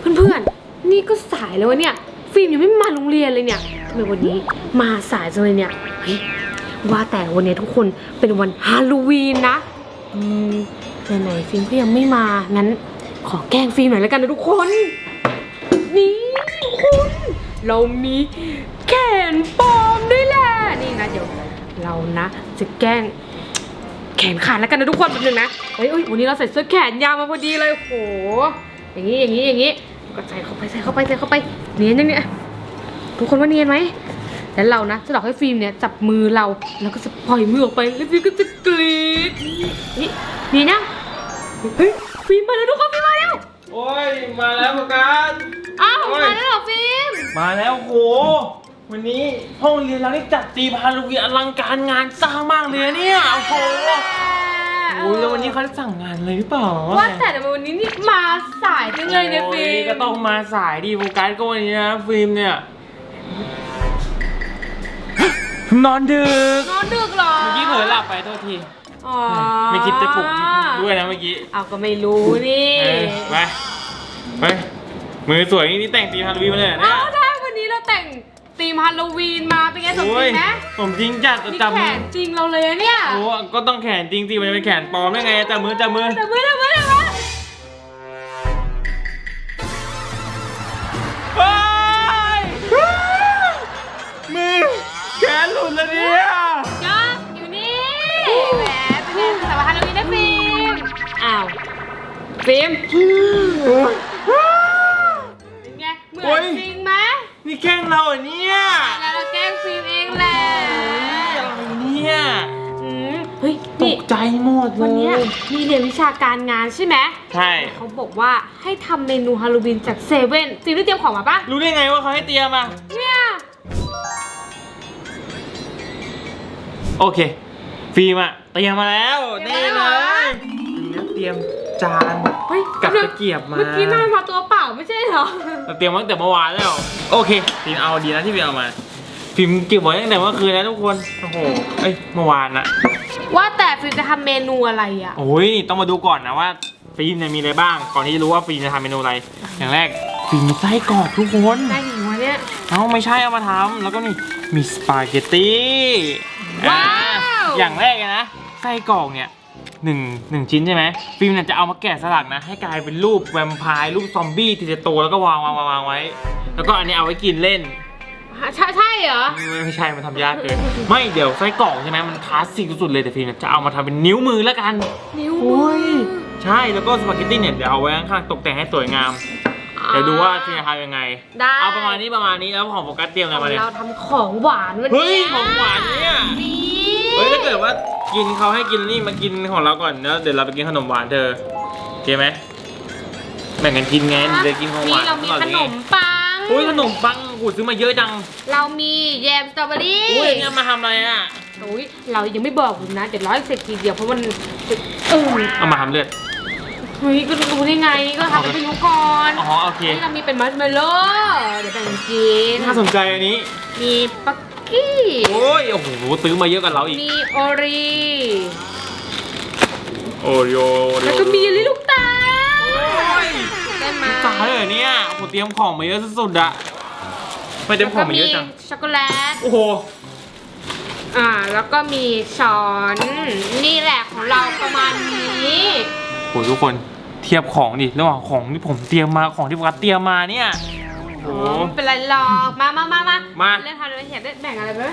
เพื่อนๆ นี่ก็สายแล้ววะเนี่ย ฟิล์มยังไม่มาโรงเรียนเลยเนี่ยทำไมวันนี้มาสายจังเลยเนี่ยเฮ้ยว่าแต่วันนี้ทุกคนเป็นวันฮาโลวีนนะอืมไหนๆฟิล์มก็ยังไม่มา งั้นขอแกล้งฟิล์มหน่อยแล้วกันนะทุกคน นี่คุณ เรามีแขนปลอมด้วยแหละ นี่นะเดี๋ยวเรานะจะแกล้ง แขนขาดแล้วกันนะทุกคนแป๊บนึงนะเฮ้ยเอ้ยวันนี้เราใส่เสื้อแขนยาวมาพอดีเลยโหอย่างนี้อย่างนี้อย่างนี้ก็ใส่เข้าไปใส่เข้าไปใส่เข้าไปเนียนยังเนี่ยทุกคนว่าเนียนไหมแล้วเรานะจะหลอกให้ฟิล์มเนี่ยจับมือเราแล้วก็จะปล่อยมือออกไปแล้วฟิล์มก็จะกรี๊ดนี่นี่นะเฮ้ยฟิล์มมาแล้วทุกคนฟิล์มมาแล้วโอ้ยมาแล้วโฟกัสอ้าวโอ้ยมาแล้วเหรอฟิล์มมาแล้วโห วันนี้ห้องเรียนเราได้จัดตีมฮาโลวีนอลังการงานสร้างมากเลยเนี่ยโอ้โหโอ้ยแล้ววันนี้เขาได้สั่งงานเลยหรือเปล่าว่าแต่ทำไมวันนี้นี่มาสายจังเลยเนี่ยฟิโอ้ล์มก็ต้องมาสายดิโฟกัสก็วันนี้นะฟิล์มเนี่ยนอนดึกนอนดึกเหรอเมื่อกี้เผลอหลับไปโทษทีอ๋อไม่คิดจะปลุกด้วยนะเมื่อกี้เอาก็ไม่รู้นี่เออไปไปมือสวยนี่แต่งตีมฮาโลวีนมาเลยเหรอเนี่เธีมฮาโลวีนมาเป็นไงสมจโอ้ริยงไหมผมจริงจัดนี่จับแขมือนจริงเราเลยอะเนี่ยโอ้ก็ต้องแขนจริงสิมันจะเป็นแขนปลอมได้ไงจับมือจับมือแต่ไม่ได้ไม่ได้ไม่ได้ไปมือแขนหลุดแล้วเนี่ยยอกอยู่นี่แหมเป็นไงแต่ว่าฮาโลวีนได้ฟิล์มอ้าวฟิล์ม แกล้งเราเหรอเนี่ยแล้วเราแกล้งฟิล์มเองแหละอะไรเนี่ยอืมเฮ้ยตนี่กใจหมดเลยวันเนี้ยมีเรียนวิชาการงานใช่ไหมใช่ เขาบอกว่าให้ทำเมนูฮาโลวีนจากเซเว่นฟิล์มได้เตรียมของมาปะรู้ได้ไงว่าเขาให้เตรียมอะเนี่ยโอเค ฟิล์มอะเตรียมมาแล้วนี่เลยแล้วเตรียม จานเฮ้ยกับแป๊บนึงตะเกียบมา เมื่อกี้มันมาตัวเปล่าไม่ใช่เหรอเราเตรียมมาตั้งแต่เมื่อวานแล้ว โอเคฟิล์มเอาดีนะที่ฟิล์มเอามาฟิล์มเก็บไว้ตั้งแต่เมื่อคืนแล้วทุกคน โอ้โห เอ้ยเมื่อวานนะว่าแต่ฟิล์มจะทำเมนูอะไรอะ โอ้ยต้องมาดูก่อนนะว่าฟิล์มเนี่ยมีอะไรบ้าง ก่อนที่จะรู้ว่าฟิล์มจะทำเมนูอะไร อย่างแรกฟิล์มมีไส้กรอกทุกคนได้หิวะเนี่ย เอ้าไม่ใช่เอามาทำแล้วก็นี่มีสปาเกตตี้ว้าวอ่อย่างแรกเลยนะไส้กรอกเนี่ย หนึ่งหนึ่งชิ้นใช่ไหมฟิล์มเนี่ยจะเอามาแกะสลักนะ ให้กลายเป็นรูปแวมไพร์รูปซอมบี้ที่จะโตแล้วก็วางวางวางวางไว้ แล้วก็อันนี้เอาไว้กินเล่น ใช่ใช่เหรอ ไม่ไม่ใช่ มันทำยากเกิน ไม่เดี๋ยวไส้กรอกใช่ไหมมันคลาสสิกสุดๆเลยแต่ฟิล์มเนี่ยจะเอามาทำเป็นนิ้วมือแล้วกันนิ้วโอ้มือยใช่แล้วก็สปาเกตตี้เนี่ยเดี๋ยวเอาไว้ข้างๆตกแต่งให้สวยงาม เดี๋ยวดูว่าฟิล์มจะทำยังไง ได้ เอาประมาณนี้ประมาณนี้แล้วของโฟกัสเตรียมอะไรมาเนี่ยเราทำของหวานวันเฮ้นี้ยของหวานเนี่ย นี่ เฮ้ยถ้าเกิดว่า กินเขาให้กินนี่มากินของเราก่อนแล้วเดี๋ยวเราไปกินขนมหวานเธอโอเคไหมแบ่งกันกินไงเดี๋ยวกินของหวานเรามีก่อนขไงนมปังอุ้ยขนมปังกูซื้อมาเยอะจัง เรามีแยมสตรอเบอรี่อุ้ยเนี่ยมาทำอะไรอะโอ้ยเรายังไม่บอกคุณนะเดี๋ยวร้อยเสร็จทีเดียวเพราะมันเออเอามาทำเลือดเฮ้ยก็รู้ได้ไงก็ทำให้รู้ก่อนอ๋อโอเคนี่เรามีเป็นมัสเมลโล่เดี๋ยวแบ่งกันกินน่าสนใจอันนี้ มีปัก กี้โอ้ยโอ้โหซื้อมาเยอะกว่าเราอีก มีโอรีโอริโอแล้วก็มีลิลูกตาโอ้ยได้ไหมตายเลยเหรอเนี่ยโอ้โหเตรียมของมาเยอะสุดๆอะไม่เตรียมของมาเยอะจัง แล้วก็มีช็อกโกแลต โอ้โห อ่า แล้วก็มีช้อน นี่แหละของเราประมาณนี้โอ้โหทุกคนเทียบของดิระหว่างของที่ผมเตรียมมาของที่โฟกัสเตรียมมาเนี่ย โอ้อ๋โหอไม่เป็นไรหรอกมามามามามาเล่นทานอะไรเห็นได้แบ่งอะไรไปไหม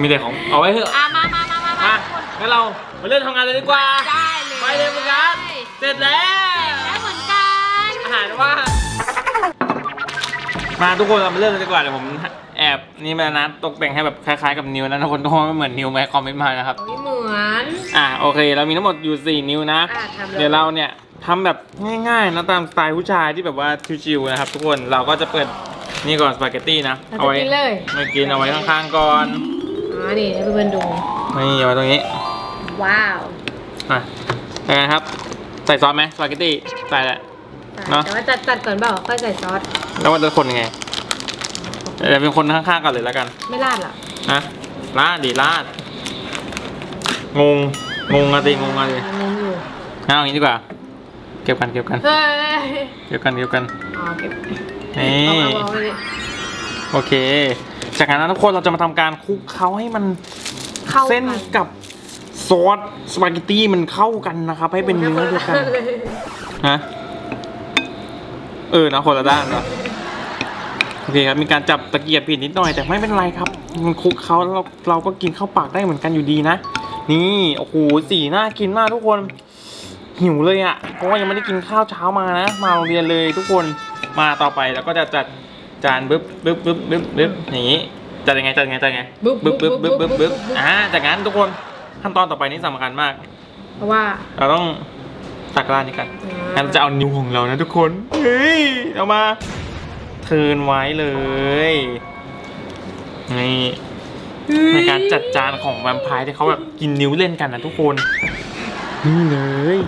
มีแต่ของเอาไว้เถอะอะมามามามามามางั้นเรามาเริ่มทำงานเลยดีกว่า ได้เลยไปเลยโฟกัสเสร็จแล้ว ได้เหมือนกันอาหารว่ามาทุกคนเรามาเริ่มเลยดีกว่าเดี๋ยวผมแอบนี่มานะตกแต่งให้แบบคล้ายๆกับนิ้วนะทุกคนทุกคนไม่เหมือนนิ้วไหมคอมเมนต์มานะครับไม่เหมือน อะโอเค เรามีทั้งหมดอยู่ 4 นิ้วนะ อะทำเลย เดี๋ยวเราเนี่ย ทำแบบง่ายๆนะตามสไตล์ผู้ชายที่แบบว่าชิวๆนะครับ ทุกคนเราก็จะเปิดนี่ก่อนสปาเกตตี้นะเราจะกินเลยไม่กินเอาไว้ข้างๆก่อนอ๋อนี่ให้เพื่อนๆดูนี่เอาไว้ตรงนี้ ว้าวอะยังไงครับ ใส่ซอสไหมสปาเกตตี้ใส่แหละเนอะแต่ว่าจัดจัดก่อนเปล่าค่อยใส่ซอสแล้วว่าจะคนยังไงเดี๋ยวเป็นคนข้างๆก่อนเลยแล้วกัน ไม่ราดเหรอนะลาดดิลาดงงงงอะดิงงอะดิงงอยู่เอาอย่างนี้ดีกว่า เก็บกันเก็บกัน เฮ้ยเก็บกันเก็บกันอ๋อเก็บนี่ เอาเอาเอาเลยโอเค จากนั้นนะทุกคนเราจะมาทำการคลุกเคล้าให้มันเข้าเส้นกักับซอสสปาเกตตี้มันเข้ากันนะครับ ให้เป็นเนื้อเดียวกัน ฮะ เออนะคนละด้านเนาะโอเคครับ มีการจับตะเกียบผิดนิดหน่อย แต่ไม่เป็นไรครับ มันคลุกเคล้าแล้วเราเราก็กินเข้าปากได้เหมือนกันอยู่ดีนะ นี่ โอ้โห สีน่ากินมากทุกคน หิวเลยอะ่ะเพราะว่ายังไม่ได้กินข้าวเช้ามานะ มาโรงเรียนเลยทุกคนมาต่อไปแล้วก็จะจัดจานบึ๊บบึ๊บบึ๊บบึ๊บบึ๊บอย่างนี้จัดยังไงจัดยังไงจัดยังไงบึ๊บบึ๊บบึ๊บบึ๊บบึ๊บบึ๊บอ่าจากนั้นทุกคนขั้นตอนต่อไปนี้สำคัญมาก เพราะว่าเราต้องตักราดนี้กันอ่างั้นจะเอานิ้วของเรานะทุกคนเฮ้ยเอามาเทิร์นไว้เลยนี่ในการจัดจานของแวมไพร์ที่เขาแบบกินนิ้วเล่นกันนะทุกคน นี่เลย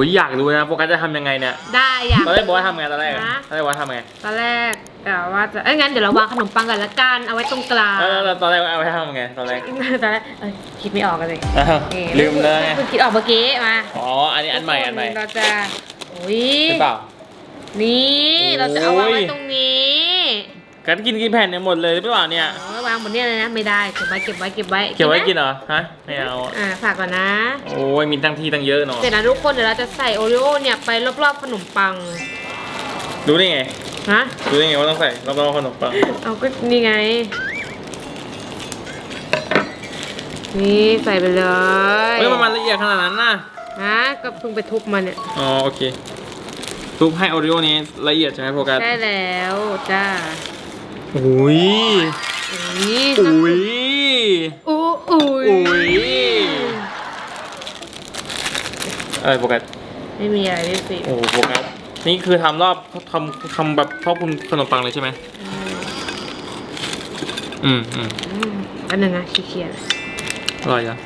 อ้ยอยากดูนะโฟกัสจะทำยังไงเนี่ยได้อยาก ตอนแรกบอกว่าทำไงตอนแรกอะฮะตอนแรกบอกว่าทำไงตอนแรกแต่ว่าจะ เอ้ยงั้นเดี๋ยวเราวางขนมปังกันละกัน เอาไว้ตรงกลาง แล้วแล้วตอนแรกเอาไปทำไงตอนแรกตอนแรกเอ้ยคิดไม่ออกกันเลยอ้าวนี่ลืมเลยไงเพิ่งคิดออกเมื่อกี้มาอ๋ออันนี้อันใหม่อันใหม่เราจะอุ้ยหรือเปล่า นี่ เราจะเอาวางไว้โอ้ยตรงนี้ กัดกินกี่แผ่นเนี่ยหมดเลยหรือเปล่าเนี่ยเออวางบนเนี้เลยนะไม่ได้เก็บไว้เก็บไว้เก็บไว้เก็บไว้กินหมเหรอฮะไม่เอาอะอ่าฝากก่อนนะ โอ้ยมีตั้งที่ตั้งเยอะเนาะเสร็จนะทุกคนเดี๋ยวเราจะใส่โอริโอเนี่ยไปรอบๆขนมปังรู้ได้ไงฮะรู้ได้ไงว่าต้องใส่รอบๆขนมปังเอาก็นี่ไง นี่ใส่ไปเลยเฮ้ยมันมันละเอียดขนาดนั้นน่ะฮะก็เพิ่งไปทุบมาเนี่ยอ๋อโอเคทุบให้โอริโอนี้ละเอียดใช่ไหมโฟกัสได้แล้วจ้า อุ้ยนี่อุ้ยอู้อุ้ยอุ้ยอะไรโฟกัสไม่มีอะไรพี่สิโอ้โหโฟกัสนี่คือทำรอบทำทำแบบครอบคลุมขนมปังเลยใช่ไหมอืมอืมอืมอันนึงนะขี้เกียจอร่อยจัง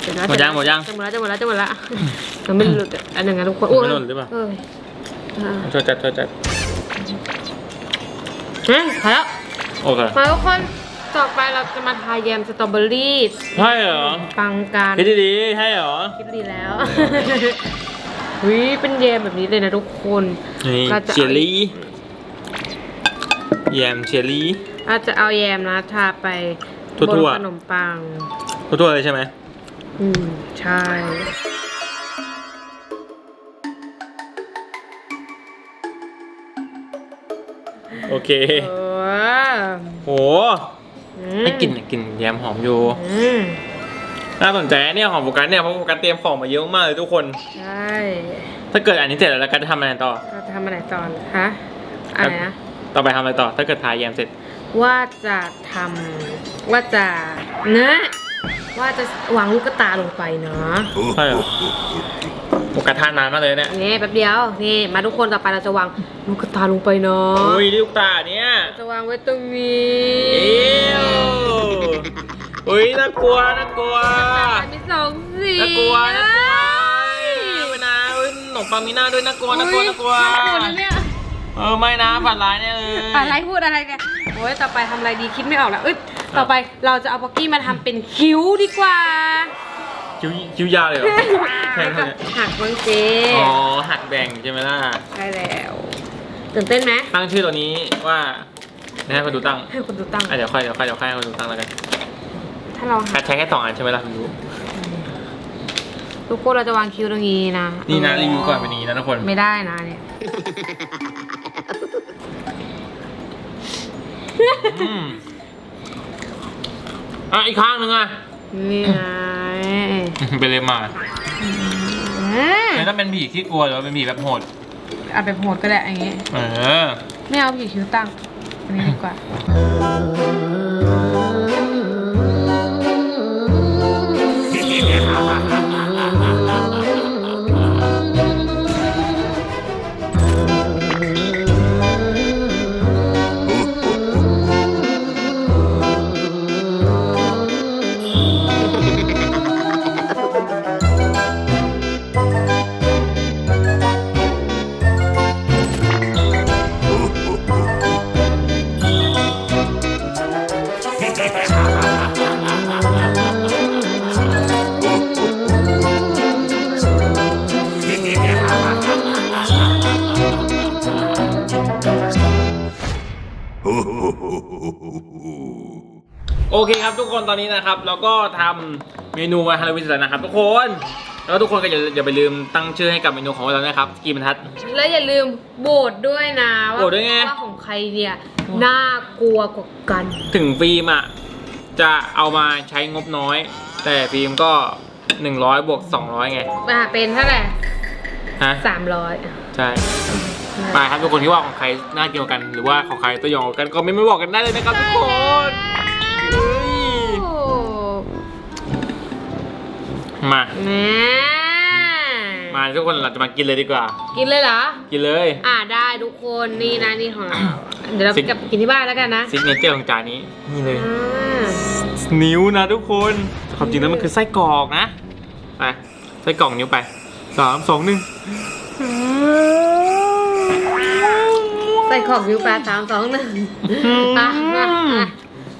เสร็จแล้วหมดยังหมดยังจะหมดแล้วจะหมดแล้วจะหมดแล้วยังไม่หลุดอะอันนึงนะทุกคนโอ้ไม่หล่นหรือเปล่าเอ้ยอ่าช่วยจัดช่วยจัด เฮ้ยพอแล้วโอเคมาทุกคนต่อไปเราจะมาทาแยมสตรอเบอรี่ใช่เหรอปังกันคิดดีๆใช่เหรอคิดดีแล้ววิเป็นแยมแบบนี้เลยนะทุกคนนี่ก็จะเชอรี่แยมเชอรี่เราจะเอาแยมนะทาไปทั่วๆบนขนมปังทั่วๆเลยใช่ไหมอืมใช่ โอเค เออโหอืมไม่กลิ่นกลิ่นแยมหอมอยู่ อืมน่าสนใจเนี่ยของโฟกัสเนี่ยเพราะโฟกัสเตรียมของมาเยอะมากเลยทุกคน ใช่ถ้าเกิดอันนี้เสร็จแล้วแล้วก็จะทำอะไรต่อ เราจะทำอะไรตอนฮะอะไรนะ ต่อไปทำอะไรต่อ ถ้าเกิดทาแยมเสร็จ ว่าจะทำว่าจะเนะว่าจะวางลูกตาลงไปเนาะ ใช่เหรอ โฟกัสทานานมากเลยเนี่ยนี่แป๊บเดียว นี่ มาทุกคนต่อไปเราจะวางลูกตาลงไปเนาะโอ้ยลูกตาเนี่ยจะวางไว้ตรงนี้เอ้วอุ้ยน่ากลัวน่ากลัวมันมีสองสีน่ากลัวน่ากลัวไม่นะเอ้ยขนมปังมีหน้าด้วยน่ากลัวน่ากลัวน่ากลัวน่ากลัวนะเนี่ยเออไม่นะฝันร้ายแน่เลยอะไรพูดอะไรเนี่ยโอ้ยต่อไปทำอะไรดีคิดไม่ออกแล้วเอ้ยต่อไปเราจะเอาป๊อกกี้มาทำเป็นคิ้วดีกว่า คิ้วคิ้วยาวเลยเหรอแทงแล้วเลก็ยหักเบิ้งเจอ๋อหักแบ่งใช่ไหมล่ะใช่แล้วตื่นเต้นไหมตั้งชื่อตัวนี้ว่าให้คนดูตั้งให้คนดูตั้งอะเดี๋ยวค่อยเดี๋ยวค่อยเดี๋ยวค่อยให้คนดูตั้งแล้วกันถ้าเราหักใช้แค่สองอันใช่ไหมล่ะคุณดูทุกคนเราจะวางคิ้วตรงนี้นะนี่นะรีวิวก่อนเป็นอย่างนี้นะทุกคนไม่ได้นะเนี่ยอืมอะอีกข้างหนึ่งอะนี่ไง เป็นเลยมาอืมเนี่ยถ้าเป็นผีขี้กลัวหรือว่าเป็นผีแบบโหดอัดแบบโหดก็ได้อย่างงี้ เออ ไม่เอาผีคิ้วตั้งอันนี้ดีกว่า โอเคครับทุกคนตอนนี้นะครับ เราก็ทำเมนูวันฮาโลวีนเสร็จแล้วนะครับ ทุกคน แล้วทุกคนก็อย่าอย่าไปลืมตั้งชื่อให้กับเมนูของเรานะครับกี่บรรทัด แล้วอย่าลืมโบดด้วยนะโหวตด้วยไง ว่าของใครเนี่ยน่ากลัวกว่ากัน ถึงฟิล์มอะ จะเอามาใช้งบน้อย แต่ฟิล์มก็ 100บวก200 ไงอ่าเป็นเท่าไหร่ฮะสามร้อยใช่ มาครับทุกคนที่ว่าของใครน่ากินกว่ากัน หรือว่าของใครตัวยองกว่ากันก็ไม่ไม่บอกกันได้เลยนะครับทุกคนเฮ้ยมา แม่มาทุกคนเราจะมากินเลยดีกว่า กินเลยเหรอ กินเลย อ่าได้ทุกคนนี่นะนี่ของเราเดี๋ยวเราสิกลับไปกินที่บ้านแล้วกันนะซิกเนเจอร์ของจานนี้นี่เลย อ่านิ้วนะทุกคนความจริงแล้วมันคือไส้กรอกนะไปไส้กรอกนิ้วไปสามสองหนึ่งใส่ของวิวแปดสามสองหนึ่งอะมาอะ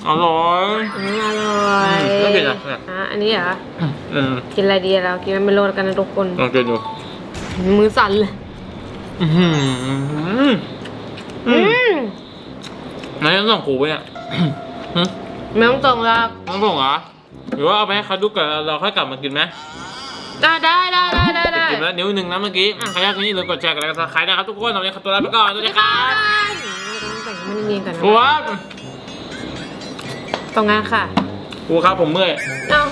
อร่อยอืมอร่อยอืมแล้วกินอะไรเนี่ยอะอันนี้เหรอ อืมกินอะไรดีเรา กินมันไม่โลดกันนะทุกคน ลองกินดูมือสั่นเลย อื้อหืออืมอืมนายต้องส่งครูไปเนี่ยหึไม่ต้องส่งหรอกต้องส่งเหรอหรือว่าเอาไปให้เขาดูก่อนเราค่อยกลับมากินไหมอะได้ได้ได้ได้ ได้กินแล้วนิ้วหนึ่งนะเมื่อกี้ใครอยากกินนี่ลืมกดแชร์กันแล้วก็ซับสไครต์นะครับทุกคนตอนนี้ขอตัวลาไปก่อนสวัสดีครับต้องแต่งให้มันเนียนๆก่อนนะครูครับตรงงานค่ะครูครับผมเมื่อยเอา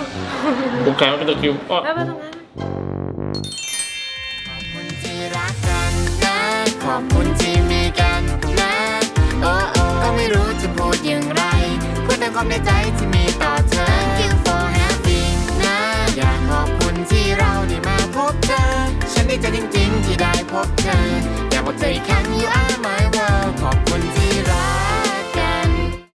ผมแขนมันเป็นตะคริวอ้อ แล้วไปตรงนั้นที่รักกันนะ ขอบคุณที่มีกันนะ โอ้โอ้ก็ไม่รู้จะพูดอย่างไร พูดแต่ความในใจที่มีต่อ ดีใจจริงๆ ที่ได้พบเธออยากบอกเจออีกครั้ง you are my world ขอบ